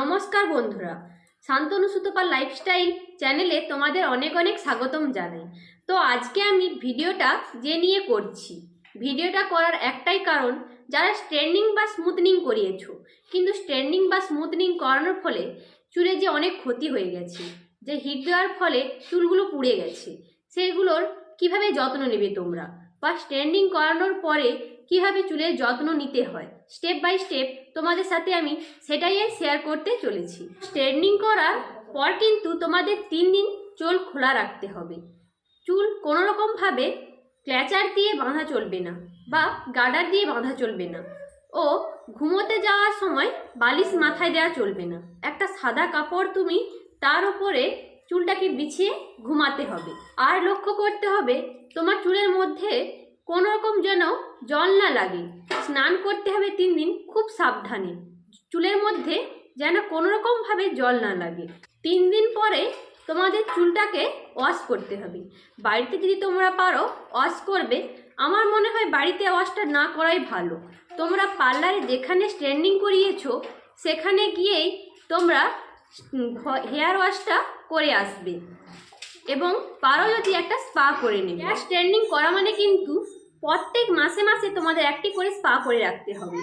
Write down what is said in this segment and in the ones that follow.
নমস্কার বন্ধুরা, শান্তনু সুতপার লাইফস্টাইল চ্যানেলে তোমাদের অনেক অনেক স্বাগতম জানাই। তো আজকে আমি ভিডিওটা যে নিয়ে করছি, ভিডিওটা করার একটাই কারণ, যারা স্ট্রেন্ডিং বা স্মুথনিং করিয়েছো, কিন্তু স্ট্রেন্ডিং বা স্মুথনিং করানোর ফলে চুলে যে অনেক ক্ষতি হয়ে গেছে, যে হিট দেওয়ার ফলে চুলগুলো পুড়ে গেছে, সেগুলোর কীভাবে যত্ন নেবে তোমরা? বা স্ট্যান্ডিং করানোর পরে কীভাবে চুলের যত্ন নিতে হয়? স্টেপ বাই স্টেপ তোমাদের সাথে আমি সেটাই শেয়ার করতে চলেছি। স্ট্যান্ডিং করার পর কিন্তু তোমাদের তিন দিন চুল খোলা রাখতে হবে। চুল কোনো রকমভাবে ক্ল্যাচার দিয়ে বাঁধা চলবে না বা গার্ডার দিয়ে বাঁধা চলবে না। ও ঘুমোতে যাওয়ার সময় বালিশ মাথায় দেওয়া চলবে না। একটা সাদা কাপড় তুমি তার উপরে চুলটাকে বিছিয়ে ঘুমাতে হবে। আর লক্ষ্য করতে হবে তোমার চুলের মধ্যে কোনো রকম যেন জল না লাগে। স্নান করতে হবে তিন দিন খুব সাবধানে। চুলের মধ্যে যেন কোনো রকমভাবে জল না লাগে। তিন দিন পরে তোমাদের চুলটাকে ওয়াশ করতে হবে। বাড়িতে যদি তোমরা পারো ওয়াশ করবে। আমার মনে হয় বাড়িতে ওয়াশটা না করাই ভালো। তোমরা পার্লারে যেখানে স্ট্যান্ডিং করিয়েছো, সেখানে গিয়েই তোমরা হেয়ার ওয়াশটা করে আসবে। এবং পারো যদি একটা স্পা করে নেবে। হেয়ার স্ট্যান্ডিং করা মানে কিন্তু প্রত্যেক মাসে মাসে তোমাদের একটি করে স্পা করে রাখতে হবে।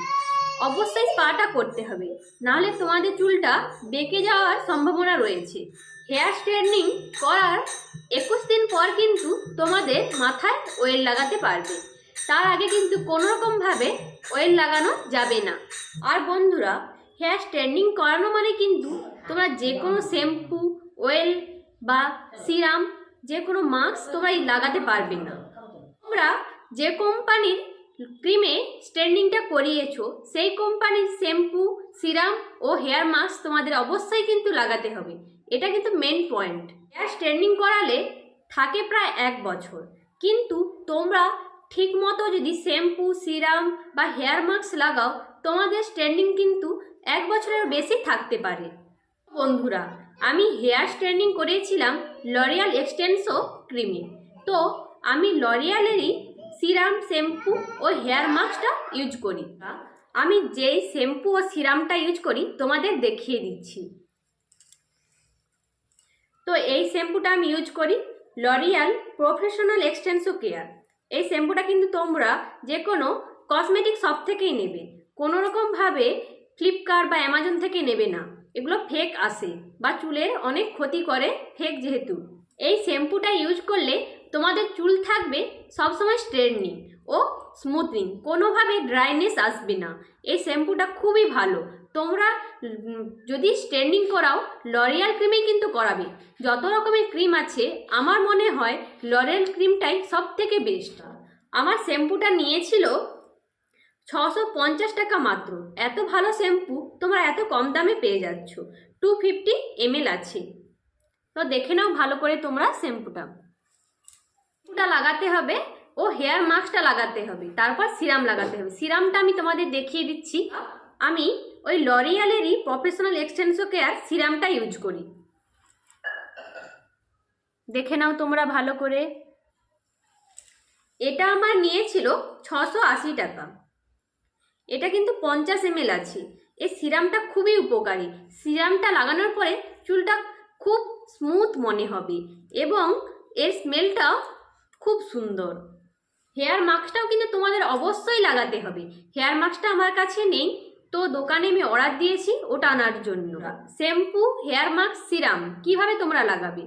অবশ্যই স্পাটা করতে হবে। নাহলে তোমাদের চুলটা বেঁকে যাওয়ার সম্ভাবনা রয়েছে। হেয়ার স্ট্রেটনিং করার একুশ দিন পর কিন্তু তোমাদের মাথায় ওয়েল লাগাতে পারবে। তার আগে কিন্তু কোনো রকমভাবে ওয়েল লাগানো যাবে না। আর বন্ধুরা হেয়ার স্ট্যান্ডিং করানো মানে কিন্তু তোমরা যে কোনো শ্যাম্পু ওয়েল বা সিরাম যে কোনো মাস্ক তোমরা লাগাতে পারবে না। তোমরা যে কোম্পানির ক্রিমে স্ট্যান্ডিংটা করিয়েছো, সেই কোম্পানির শ্যাম্পু, সিরাম ও হেয়ার মাস্ক তোমাদের অবশ্যই কিন্তু লাগাতে হবে। এটা কিন্তু মেন পয়েন্ট হেয়ার স্ট্যান্ডিং করালে থাকে প্রায় এক বছর। কিন্তু তোমরা ঠিক মতো যদি শ্যাম্পু, সিরাম বা হেয়ার মাস্ক লাগাও, তোমাদের স্ট্যান্ডিং কিন্তু এক বছরের বেশি থাকতে পারে। বন্ধুরা, আমি হেয়ার স্ট্যান্ডিং করেছিলাম লরিয়াল এক্সটেন্সো ক্রিমে। তো আমি লরিয়ালেরই সিরাম শ্যাম্পু ও হেয়ার মাস্কটা ইউজ করি। আমি যেই শ্যাম্পু ও সিরামটা ইউজ করি, তোমাদের দেখিয়ে দিচ্ছি। তো এই শ্যাম্পুটা আমি ইউজ করি লরিয়াল প্রফেশনাল এক্সটেন্সো কেয়ার। এই শ্যাম্পুটা কিন্তু তোমরা যে কোনো কসমেটিক শপ থেকেই নেবে। কোনো রকমভাবে ফ্লিপকার্ট বা অ্যামাজন থেকে নেবে না। এগুলো ফেক আসে বা চুলের অনেক ক্ষতি করে ফেক যেহেতু। এই শ্যাম্পুটা ইউজ করলে তোমাদের চুল থাকবে সবসময় স্ট্রেটনিং ও স্মুথনিং কোনোভাবে ড্রাইনেস আসবে না। এই শ্যাম্পুটা খুবই ভালো। তোমরা যদি স্ট্রেন্ডিং করাও লরিয়াল ক্রিমেই কিন্তু করাবে। যত রকমের ক্রিম আছে, আমার মনে হয় লরিয়াল ক্রিমটাই সব থেকে বেস্ট আমার শ্যাম্পুটা নিয়েছিল ছশো পঞ্চাশ টাকা মাত্র। এত ভালো শ্যাম্পু, তোমরা এত কম দামে পেয়ে যাচ্ছ। টু ফিফটি এমএল আছে। তো দেখে নাও ভালো করে তোমরা শ্যাম্পুটা। শ্যাম্পুটা লাগাতে হবে, ও হেয়ার মাস্কটা লাগাতে হবে, তারপর সিরাম লাগাতে হবে। সিরামটা আমি তোমাদের দেখিয়ে দিচ্ছি। আমি ওই লরিয়ালেরই প্রফেশনাল এক্সটেন্সো কেয়ার সিরামটা ইউজ করি। দেখে নাও তোমরা ভালো করে। এটা আমার নিয়েছিল ছশো আশি টাকা। এটা কিন্তু পঞ্চাশ এমএল আছে। এই সিরামটা খুবই উপকারী। সিরামটা লাগানোর পরে চুলটা খুব স্মুথ মনে হবে এবং এর স্মেলটাও খুব সুন্দর। হেয়ার মাস্কটাও কিন্তু তোমাদের অবশ্যই লাগাতে হবে। হেয়ার মাস্কটা আমার কাছে নেই, তো দোকানে আমি অর্ডার দিয়েছি, ওটা আনার জন্য। শ্যাম্পু হেয়ার মাস্ক সিরাম কীভাবে তোমরা লাগাবে?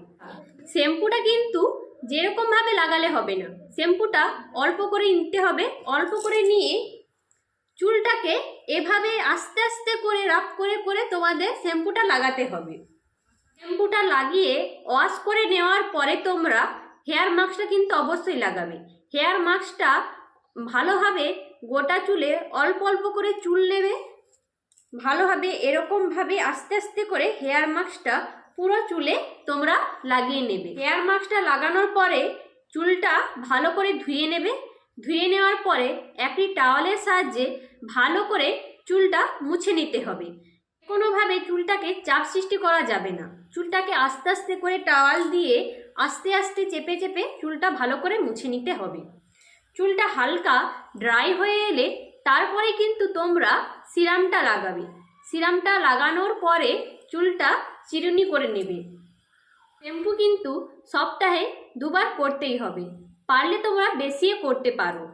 শ্যাম্পুটা কিন্তু যেরকমভাবে লাগালে হবে না শ্যাম্পুটা অল্প করে নিতে হবে, অল্প করে নিয়ে চুলটাকে এভাবে আস্তে আস্তে করে রাফ করে করে তোমাদের শ্যাম্পুটা লাগাতে হবে। শ্যাম্পুটা লাগিয়ে ওয়াশ করে নেওয়ার পরে তোমরা হেয়ার মাস্কটা কিন্তু অবশ্যই লাগাবে। হেয়ার মাস্কটা ভালোভাবে গোটা চুলে, অল্প অল্প করে চুল নেবে। ভালোভাবে, এরকমভাবে আস্তে আস্তে করে হেয়ার মাস্কটা পুরো চুলে তোমরা লাগিয়ে নেবে। হেয়ার মাস্কটা লাগানোর পরে চুলটা ভালো করে ধুয়ে নেবে। ধুয়ে নেওয়ার পরে একটি টাওয়ালের সাহায্যে ভালো করে চুলটা মুছে নিতে হবে। কোনোভাবে চুলটাকে চাপ সৃষ্টি করা যাবে না। চুলটাকে আস্তে আস্তে করে টাওয়াল দিয়ে আস্তে আস্তে চেপে চেপে চুলটা ভালো করে মুছে নিতে হবে। চুলটা হালকা ড্রাই হয়ে এলে তারপরে কিন্তু তোমরা সিরামটা লাগাবে। সিরামটা লাগানোর পরে চুলটা চিরুনি করে নেবে। শ্যাম্পু কিন্তু সপ্তাহে দুবার করতেই হবে। পারলে তোমরা বেশিও করতে পারো।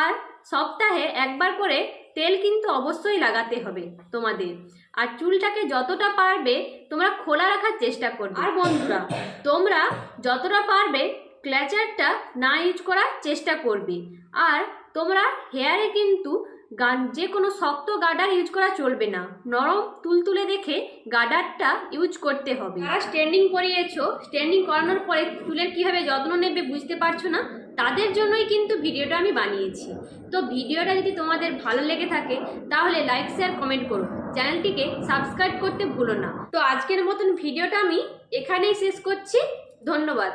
আর সপ্তাহে একবার করে তেল কিন্তু অবশ্যই লাগাতে হবে তোমাদের। আর চুলটাকে যতটা পারবে তোমরা খোলা রাখার চেষ্টা করবে। আর বন্ধুরা, তোমরা যতটা পারবে ক্ল্যাচারটা না ইউজ করার চেষ্টা করবে। আর তোমরা হেয়ারে কিন্তু গান, যে কোনো শক্ত গার্ডার ইউজ করা চলবে না। নরম তুলতুলে দেখে গার্ডারটা ইউজ করতে হবে। আর স্ট্যান্ডিং করিয়েছো স্ট্যান্ডিং করানোর পরে চুলের কীভাবে যত্ন নেবে বুঝতে পারছ না? তাদের জন্যই কিন্তু ভিডিওটা আমি বানিয়েছি। তো ভিডিওটা যদি তোমাদের ভালো লেগে থাকে, তাহলে লাইক শেয়ার কমেন্ট করো। চ্যানেলটিকে সাবস্ক্রাইব করতে ভুলো না। তো আজকের মতন ভিডিওটা আমি এখানেই শেষ করছি। ধন্যবাদ।